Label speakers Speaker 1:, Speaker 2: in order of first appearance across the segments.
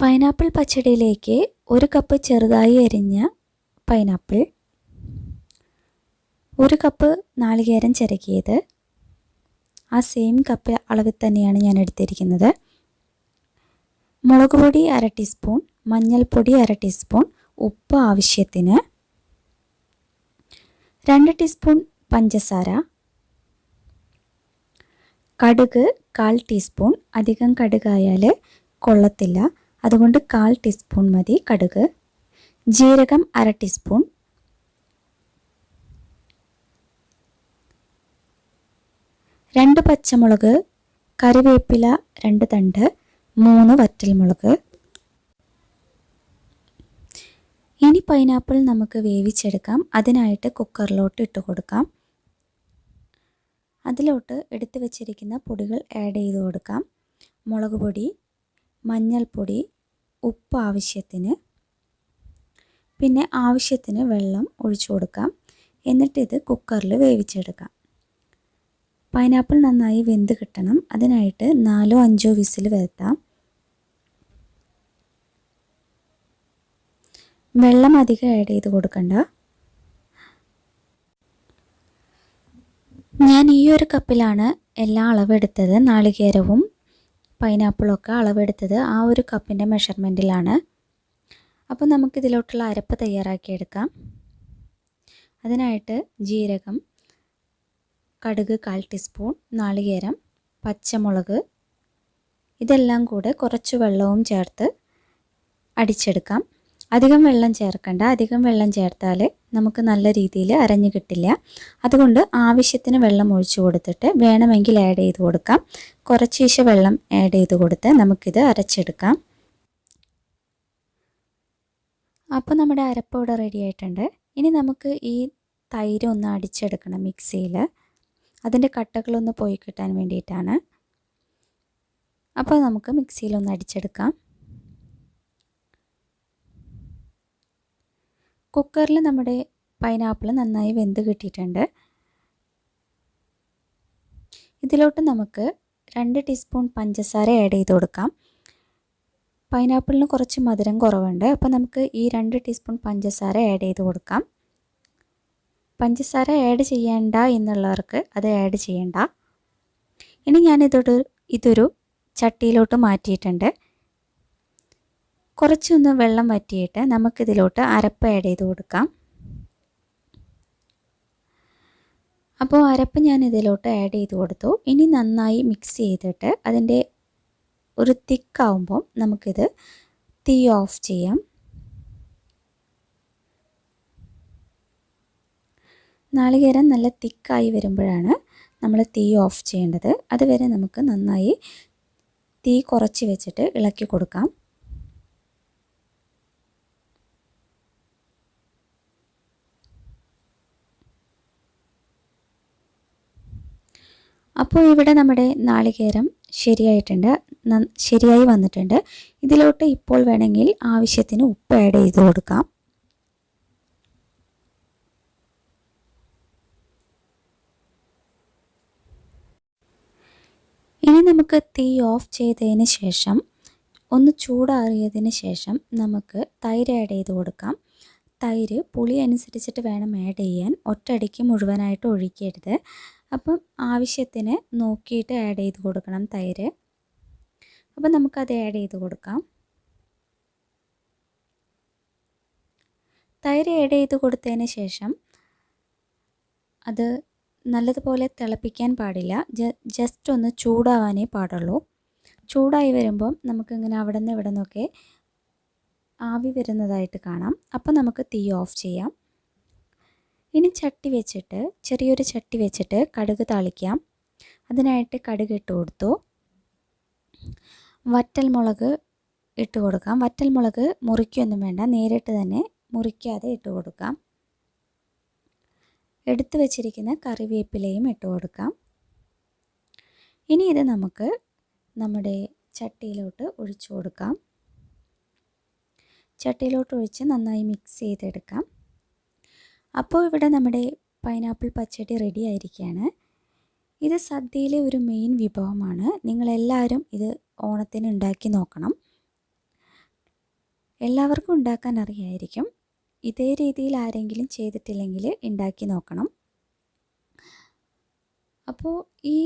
Speaker 1: Pineapple പച്ചടിയിലേക്ക് ഒരു cup ചെറുതായി അരിഞ്ഞ പൈനാപ്പിൾ ഒരു കപ്പ് നാളികേരം ചിരകിയത് ആ സെയിം കപ്പ് അളവിൽ തന്നെയാണ് ഞാൻ എടുത്തിരിക്കുന്നത്. മുളക് പൊടി അര ടീസ്പൂൺ മഞ്ഞൾപ്പൊടി അര ടീസ്പൂൺ ഉപ്പ് ആവശ്യത്തിന് രണ്ട് ടീസ്പൂൺ പഞ്ചസാര കടുക് കാൽ ടീസ്പൂൺ അധികം കടുകായാൽ കൊള്ളത്തില്ല. അതുകൊണ്ട് കാൽ ടീസ്പൂൺ മതി കടുക്. ജീരകം അര ടീസ്പൂൺ. രണ്ട് പച്ചമുളക് കറിവേപ്പില രണ്ട് തണ്ട് മൂന്ന് വറ്റൽമുളക്. ഇനി പൈനാപ്പിൾ നമുക്ക് വേവിച്ചെടുക്കാം. അതിനായിട്ട് കുക്കറിലോട്ട് ഇട്ട് കൊടുക്കാം. അതിലോട്ട് എടുത്തു വച്ചിരിക്കുന്ന പൊടികൾ ആഡ് ചെയ്ത് കൊടുക്കാം. മുളക് പൊടി മഞ്ഞൾപ്പൊടി ഉപ്പ് ആവശ്യത്തിന് പിന്നെ ആവശ്യത്തിന് വെള്ളം ഒഴിച്ചു കൊടുക്കാം. എന്നിട്ടിത് കുക്കറിൽ വേവിച്ചെടുക്കാം. പൈനാപ്പിൾ നന്നായി വെന്ത് കിട്ടണം. അതിനായിട്ട് നാലോ അഞ്ചോ വിസിൽ വരുത്താം. വെള്ളം അധികം ആഡ് ചെയ്ത് കൊടുക്കണ്ട. ഞാൻ ഈ ഒരു കപ്പിലാണ് എല്ലാ അളവെടുത്തത് നാളികേരവും പൈനാപ്പിളൊക്കെ അളവെടുത്തത് ആ ഒരു കപ്പിന്റെ മെഷർമെന്റിലാണ് അപ്പോൾ നമുക്കിതിലോട്ടുള്ള അരപ്പ് തയ്യാറാക്കിയെടുക്കാം അതിനായിട്ട് ജീരകം കടുക് കാൽ ടീസ്പൂൺ നാളികേരം പച്ചമുളക് ഇതെല്ലാം കൂടെ കുറച്ച് വെള്ളവും ചേർത്ത് അടിച്ചെടുക്കാം. അധികം വെള്ളം ചേർക്കണ്ട. അധികം വെള്ളം ചേർത്താൽ നമുക്ക് നല്ല രീതിയിൽ അരഞ്ഞു കിട്ടില്ല. അതുകൊണ്ട് ആവശ്യത്തിന് വെള്ളം ഒഴിച്ചു കൊടുത്തിട്ട് വേണമെങ്കിൽ ആഡ് ചെയ്ത് കൊടുക്കാം. കുറച്ചീശ വെള്ളം ആഡ് ചെയ്ത് കൊടുത്ത് നമുക്കിത് അരച്ചെടുക്കാം. അപ്പോൾ നമ്മുടെ അരപ്പ് ഇവിടെ റെഡി ആയിട്ടുണ്ട്. ഇനി നമുക്ക് ഈ തൈര് ഒന്ന് അടിച്ചെടുക്കണം മിക്സിയിൽ അതിന്റെ കട്ടകളൊന്ന് പോയി കിട്ടാൻ വേണ്ടിയിട്ടാണ്. അപ്പോൾ നമുക്ക് മിക്സിയിലൊന്ന് അടിച്ചെടുക്കാം. കുക്കറിൽ നമ്മുടെ പൈനാപ്പിൾ നന്നായി വെന്ത് കിട്ടിയിട്ടുണ്ട്. ഇതിലോട്ട് നമുക്ക് രണ്ട് ടീസ്പൂൺ പഞ്ചസാര ആഡ് ചെയ്ത് കൊടുക്കാം. പൈനാപ്പിളിന് കുറച്ച് മധുരം കുറവുണ്ട്. അപ്പോൾ നമുക്ക് ഈ രണ്ട് ടീസ്പൂൺ പഞ്ചസാര ആഡ് ചെയ്ത് കൊടുക്കാം. പഞ്ചസാര ആഡ് ചെയ്യേണ്ട എന്നുള്ളവർക്ക് അത് ആഡ് ചെയ്യേണ്ട. ഇനി ഞാനിതൊരു ഇതൊരു ചട്ടിയിലോട്ട് മാറ്റിയിട്ടുണ്ട്. കുറച്ചൊന്ന് വെള്ളം വറ്റിയിട്ട് നമുക്കിതിലോട്ട് അരപ്പ് ആഡ് ചെയ്ത് കൊടുക്കാം. അപ്പോൾ അരപ്പ് ഞാൻ ഇതിലോട്ട് ആഡ് ചെയ്ത് കൊടുത്തു. ഇനി നന്നായി മിക്സ് ചെയ്തിട്ട് അതിന്റെ ഒരു തിക്കാവുമ്പം നമുക്കിത് തീ ഓഫ് ചെയ്യാം. നാളികേരം നല്ല തിക്കായി വരുമ്പോഴാണ് നമ്മൾ തീ ഓഫ് ചെയ്യേണ്ടത്. അതുവരെ നമുക്ക് നന്നായി തീ കുറച്ച് വെച്ചിട്ട് ഇളക്കി കൊടുക്കാം. അപ്പോൾ ഇവിടെ നമ്മുടെ നാളികേരം ശരിയായിട്ടുണ്ട് ശരിയായി വന്നിട്ടുണ്ട്. ഇതിലോട്ട് ഇപ്പോൾ വേണമെങ്കിൽ ആവശ്യത്തിന് ഉപ്പ് ആഡ് ചെയ്ത് കൊടുക്കാം. ഇനി നമുക്ക് തീ ഓഫ് ചെയ്തതിന് ശേഷം ഒന്ന് ചൂടാറിയതിന് ശേഷം നമുക്ക് തൈര് ആഡ് ചെയ്ത് കൊടുക്കാം. തൈര് പുളി അനുസരിച്ചിട്ട് വേണം ആഡ് ചെയ്യാൻ. ഒറ്റയടിക്ക് മുഴുവനായിട്ട് ഒഴിക്കരുത്. അപ്പം ആവശ്യത്തിന് നോക്കിയിട്ട് ആഡ് ചെയ്ത് കൊടുക്കണം തൈര്. അപ്പം നമുക്കത് ആഡ് ചെയ്ത് കൊടുക്കാം. തൈര് ആഡ് ചെയ്ത് കൊടുത്തതിന് ശേഷം അത് നല്ലതുപോലെ തിളപ്പിക്കാൻ പാടില്ല. ജസ്റ്റ് ഒന്ന് ചൂടാവാനേ പാടുള്ളൂ. ചൂടായി വരുമ്പം നമുക്കിങ്ങനെ അവിടെ നിന്ന് ഇവിടെ നിന്നൊക്കെ ആവി വരുന്നതായിട്ട് കാണാം. അപ്പോൾ നമുക്ക് തീ ഓഫ് ചെയ്യാം. ഇനി ചട്ടി വെച്ചിട്ട് ചെറിയൊരു ചട്ടി വെച്ചിട്ട് കടുക് താളിക്കാം. അതിനായിട്ട് കടുക് ഇട്ട് കൊടുത്തു. വറ്റൽ മുളക് ഇട്ട് കൊടുക്കാം. വറ്റൽ മുളക് മുറിക്കൊന്നും വേണ്ട. നേരിട്ട് തന്നെ മുറിക്കാതെ ഇട്ട് കൊടുക്കാം. എടുത്തു വച്ചിരിക്കുന്ന കറിവേപ്പിലയും ഇട്ട് കൊടുക്കാം. ഇനി ഇത് നമുക്ക് നമ്മുടെ ചട്ടിയിലോട്ട് ഒഴിച്ചു കൊടുക്കാം. ചട്ടിയിലോട്ട് ഒഴിച്ച് നന്നായി മിക്സ് ചെയ്തെടുക്കാം. അപ്പോൾ ഇവിടെ നമ്മുടെ പൈനാപ്പിൾ പച്ചടി റെഡി ആയിരിക്കുകയാണ്. ഇത് സദ്യയിലെ ഒരു മെയിൻ വിഭവമാണ്. നിങ്ങളെല്ലാവരും ഇത് ഓണത്തിന് ഉണ്ടാക്കി നോക്കണം. എല്ലാവർക്കും ഉണ്ടാക്കാൻ അറിയായിരിക്കും. ഇതേ രീതിയിൽ ആരെങ്കിലും ചെയ്തിട്ടില്ലെങ്കിൽ ഉണ്ടാക്കി നോക്കണം. അപ്പോൾ ഈ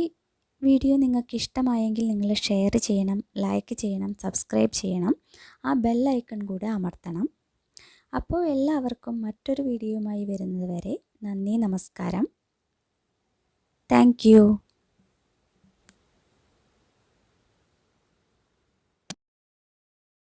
Speaker 1: വീഡിയോ നിങ്ങൾക്ക് ഇഷ്ടമായെങ്കിൽ നിങ്ങൾ ഷെയർ ചെയ്യണം ലൈക്ക് ചെയ്യണം സബ്സ്ക്രൈബ് ചെയ്യണം. ആ ബെൽ ഐക്കൺ കൂടെ അമർത്തണം. അപ്പോൾ എല്ലാവർക്കും മറ്റൊരു വീഡിയോയുമായി വരുന്നത് വരെ നന്ദി നമസ്കാരം. താങ്ക്